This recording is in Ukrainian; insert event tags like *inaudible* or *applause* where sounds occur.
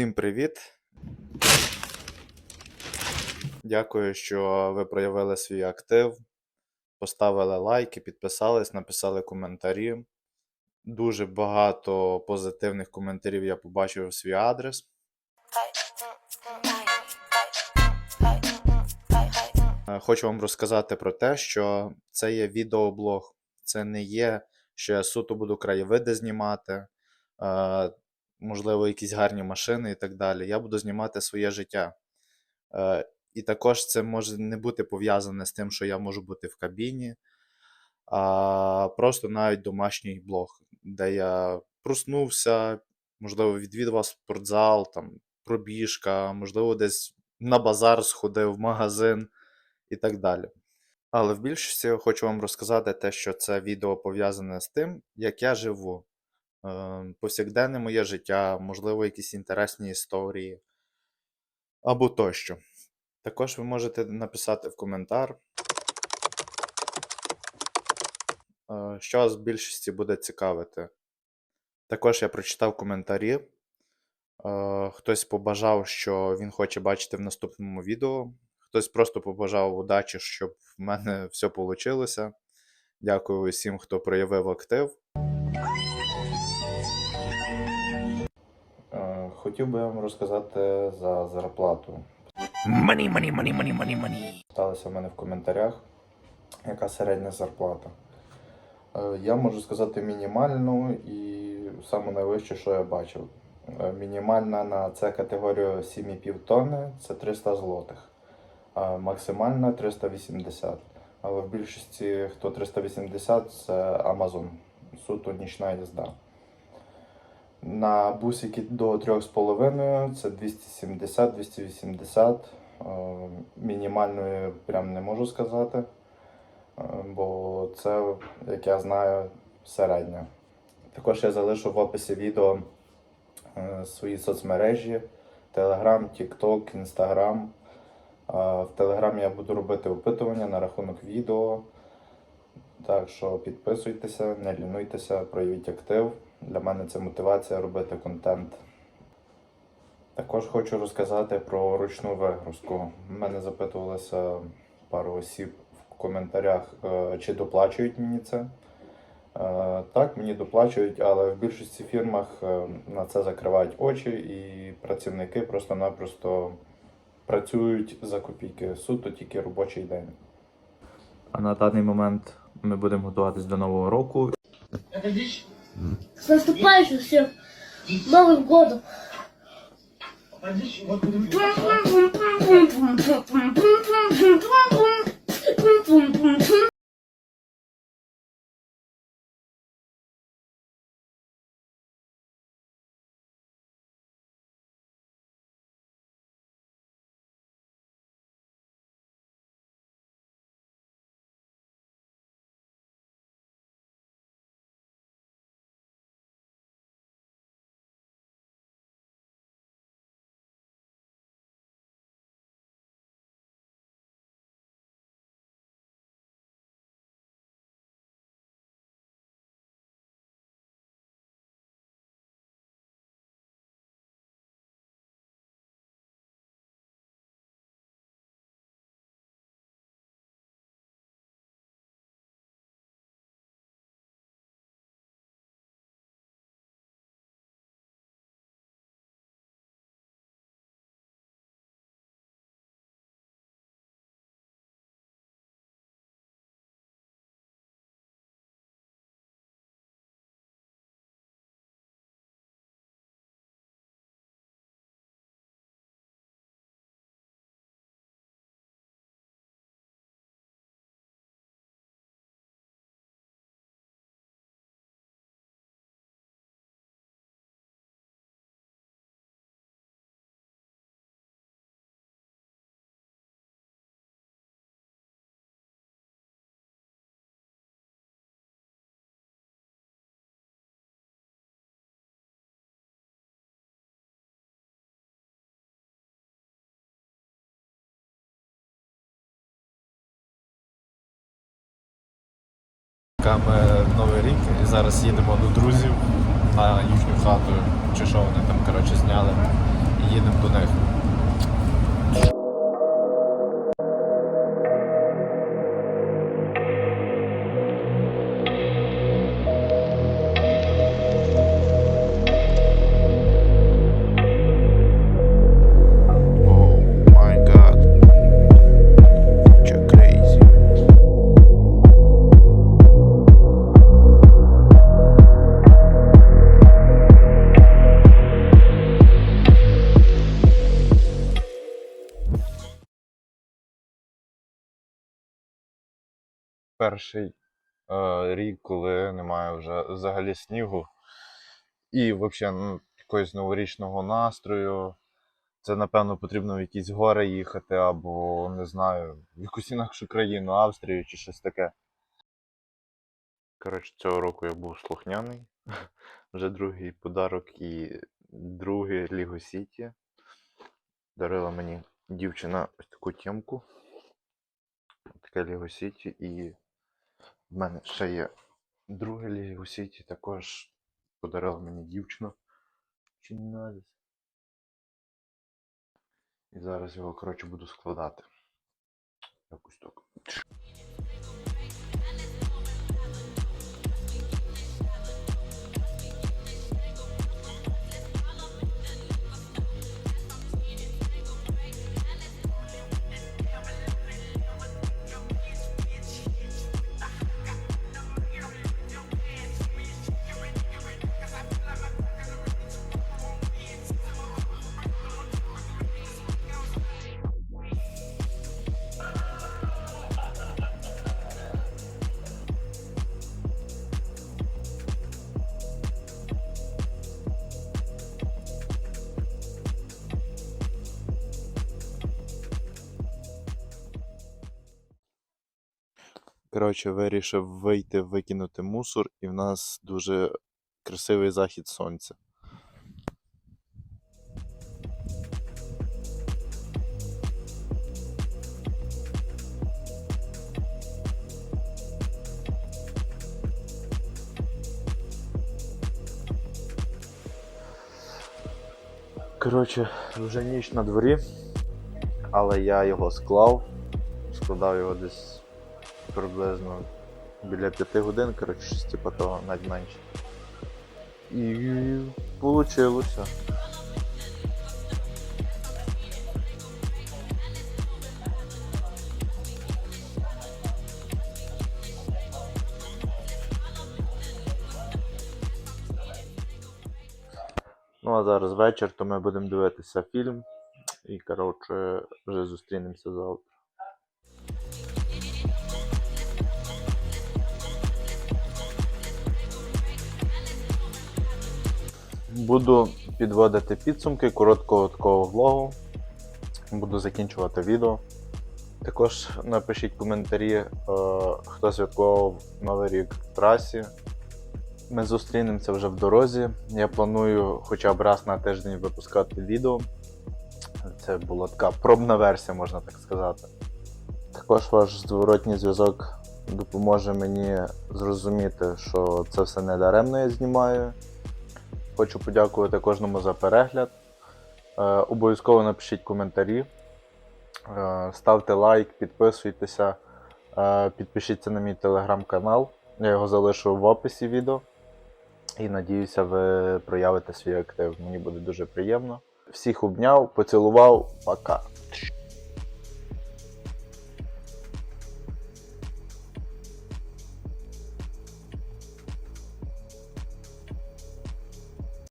Усім привіт! Дякую, що ви проявили свій актив, поставили лайки, підписались, написали коментарі. Дуже багато позитивних коментарів я побачив в свій адрес. Хочу вам розказати про те, що це є відеоблог. Це не є, що я суто буду краєвиди знімати, е, можливо, якісь гарні машини і так далі. Я буду знімати своє життя. Е, І також це може не бути пов'язане з тим, що я можу бути в кабіні, а просто навіть домашній блог, де я проснувся, можливо, відвідував спортзал, там, пробіжка, можливо, десь на базар сходив, в магазин і так далі. Але в більшості я хочу вам розказати те, що це відео пов'язане з тим, як я живу. Е, Повсякденне моє життя, можливо, якісь інтересні історії або тощо. Також ви можете написати в коментар, е, що вас в більшості буде цікавити. Також я прочитав коментарі. Е, Хтось побажав, що він хоче бачити в наступному відео. Хтось просто побажав удачі, щоб в мене *laughs* все вийшло. Дякую усім, хто проявив актив. Хотів би вам розказати за зарплату. Money, money, money, money, money, money. Сталося в мене в коментарях, яка середня зарплата. Е, Я можу сказати мінімальну і саме найвище, що я бачив. Е, Мінімальна на це категорію 7,5 тонни це 300 злотих, а максимальна 380. Але в більшості, хто 380, це Amazon. Суто нічна їзда. На бусики до 3,5 це 270-280. Е, Мінімальної прям не можу сказати, е, бо це, як я знаю, середня. Також я залишу в описі відео е, свої соцмережі: Telegram, TikTok, Instagram. В Телеграмі я буду робити опитування на рахунок відео. Так що підписуйтеся, не лінуйтеся, проявіть актив. Для мене це мотивація робити контент. Також хочу розказати про ручну вигрузку. Мене запитувалося пару осіб в коментарях, е, чи доплачують мені це. Е, Так, мені доплачують, але в більшості фірмах е, на це закривають очі, і працівники просто-напросто працюють за копійки. Суто тільки робочий день. А на даний момент ми будемо готуватись до нового року. С наступающим всех Новым годом! Ми Новий рік і зараз їдемо до друзів на їхню хату, чи що вони там коротше зняли. і їдемо до них. Перший е, рік, коли немає вже взагалі снігу. І взагалі ну, якогось новорічного настрою. Це, напевно, потрібно в якісь гори їхати, або, не знаю, в якусь інакшу країну, Австрію чи щось таке. Коротше, цього року я був слухняний. *laughs* Вже другий подарок і друге Ліго Сіті. Дарила мені дівчина ось таку тємку. Таке Ліго Сіті і в мене ще є друге Ліго Сіті, також подарила мені дівчина. Чи не? І зараз його, коротше, буду складати. Якось так. Коротше, вирішив вийти викинути мусор, і в нас дуже красивий захід сонця. Коротше, вже ніч на дворі, але я його склав. Складав його десь приблизно біля 5 годин, коротше, щось типу того, навіть менше. І получилося. Ну а зараз вечір, то ми будемо дивитися фільм. І, коротше, вже зустрінемося завтра. Буду підводити підсумки короткого такого влогу. Буду закінчувати відео. Також напишіть коментарі, е, хто святкував Новий рік в трасі. Ми зустрінемося вже в дорозі. Я планую хоча б раз на тиждень випускати відео. Це була така пробна версія, можна так сказати. Також ваш зворотній зв'язок допоможе мені зрозуміти, що це все не даремно я знімаю. Хочу подякувати кожному за перегляд. Е, обов'язково напишіть коментарі, е, ставте лайк, підписуйтеся, е, підпишіться на мій телеграм-канал. Я його залишу в описі відео. І надіюся, ви проявите свій актив. Мені буде дуже приємно. Всіх обняв, поцілував, пока.